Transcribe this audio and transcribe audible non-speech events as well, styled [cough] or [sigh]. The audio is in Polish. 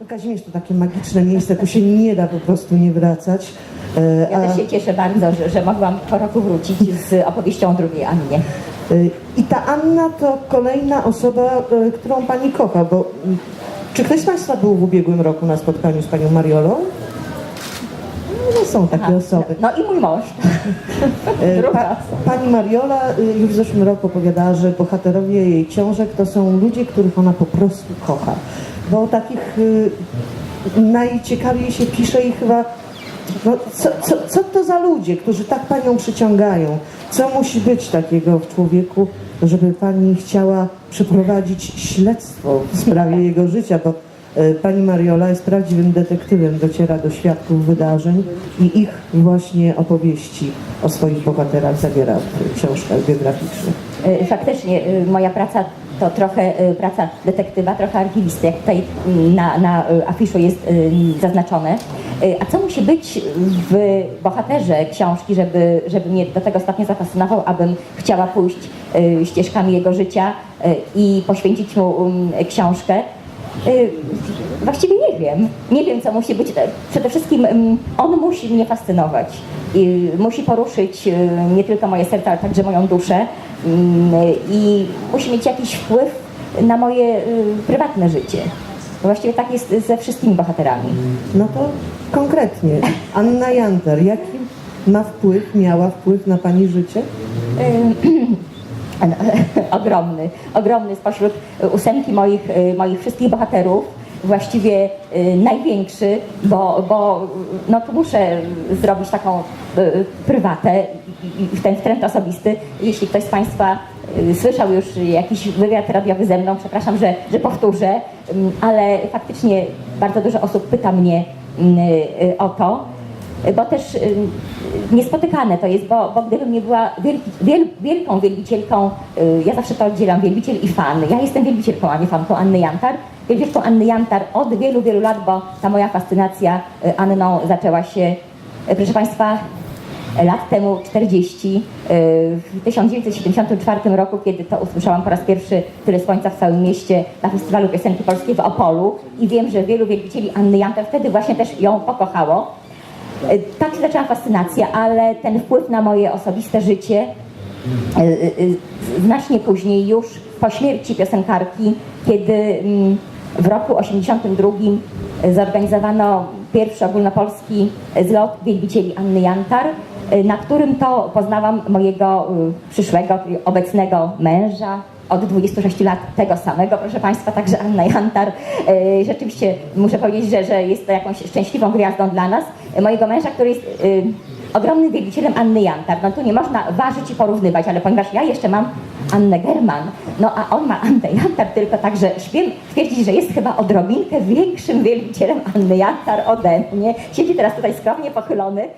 No Kazimierz to takie magiczne miejsce, tu się nie da po prostu nie wracać. E, Ja też się cieszę bardzo, że, że mogłam po roku wrócić z opowieścią o drugiej Annie. Y, I ta Anna to kolejna osoba, y, którą pani kocha, bo y, czy ktoś z Państwa był w ubiegłym roku na spotkaniu z panią Mariolą? No są takie A, osoby. No i mój mąż. [laughs] Pa, pani Mariola y, już w zeszłym roku opowiadała, że bohaterowie jej książek to są ludzie, których ona po prostu kocha. Bo takich y, najciekawiej się pisze i chyba no, co, co, co to za ludzie, którzy tak panią przyciągają? Co musi być takiego w człowieku, żeby pani chciała przeprowadzić śledztwo w sprawie jego życia? Bo e, pani Mariola jest prawdziwym detektywem, dociera do świadków wydarzeń i ich właśnie opowieści o swoich bohaterach zawiera w książkach biograficznych. Y, Faktycznie y, moja praca to trochę y, praca detektywa, trochę archiwisty, jak tutaj y, na, na y, afiszu jest y, zaznaczone. A co musi być w bohaterze książki, żeby, żeby mnie do tego stopnia zafascynował, abym chciała pójść ścieżkami jego życia i poświęcić mu um, książkę? Y, Właściwie nie wiem. Nie wiem, co musi być. Przede wszystkim ym, on musi mnie fascynować. I musi poruszyć y, nie tylko moje serce, ale także moją duszę. Ym, I musi mieć jakiś wpływ na moje y, prywatne życie. Właściwie tak jest ze wszystkimi bohaterami. No to konkretnie, Anna Janter, jaki ma wpływ, miała wpływ na pani życie? [clears throat] [laughs] ogromny, ogromny spośród ósemki moich, y, moich wszystkich bohaterów, właściwie y, największy, bo, bo no to muszę zrobić taką prywatę i- ten trend osobisty. Jeśli ktoś z Państwa słyszał już jakiś wywiad radiowy ze mną, przepraszam, że, że powtórzę, ym, ale faktycznie bardzo dużo osób pyta mnie mm, o to bo też niespotykane to jest, bo, bo gdybym nie była wielki, wiel, wielką wielbicielką, y, ja zawsze to oddzielam, wielbiciel i fan. Ja jestem wielbicielką, a nie fanką Anny Jantar. Wielbicielką Anny Jantar od wielu, wielu lat, bo ta moja fascynacja y, Anną zaczęła się, y, proszę Państwa, lat temu 40, y, w 1974 roku, kiedy to usłyszałam po raz pierwszy Tyle Słońca w całym mieście na Festiwalu Piosenki Polskiej w Opolu i wiem, że wielu wielbicieli Anny Jantar wtedy właśnie też ją pokochało. Y, Tak zaczęła fascynacja, ale ten wpływ na moje osobiste życie y, y, znacznie później, już po śmierci piosenkarki, kiedy mm, w roku 82 zorganizowano pierwszy ogólnopolski zlot wielbicieli Anny Jantar, na którym to poznałam mojego y, przyszłego, obecnego męża, od 26 lat tego samego, proszę Państwa, także Anna Jantar. E, Rzeczywiście muszę powiedzieć, że, że jest to jakąś szczęśliwą gwiazdą dla nas. Mojego męża, który jest y, ogromnym wielbicielem Anny Jantar. No tu nie można ważyć i porównywać, ale ponieważ ja jeszcze mam Annę German, no a on ma Annę Jantar, tylko także śmiem twierdzić, że jest chyba odrobinkę większym wielbicielem Anny Jantar ode mnie. Siedzi teraz tutaj skromnie pochylony,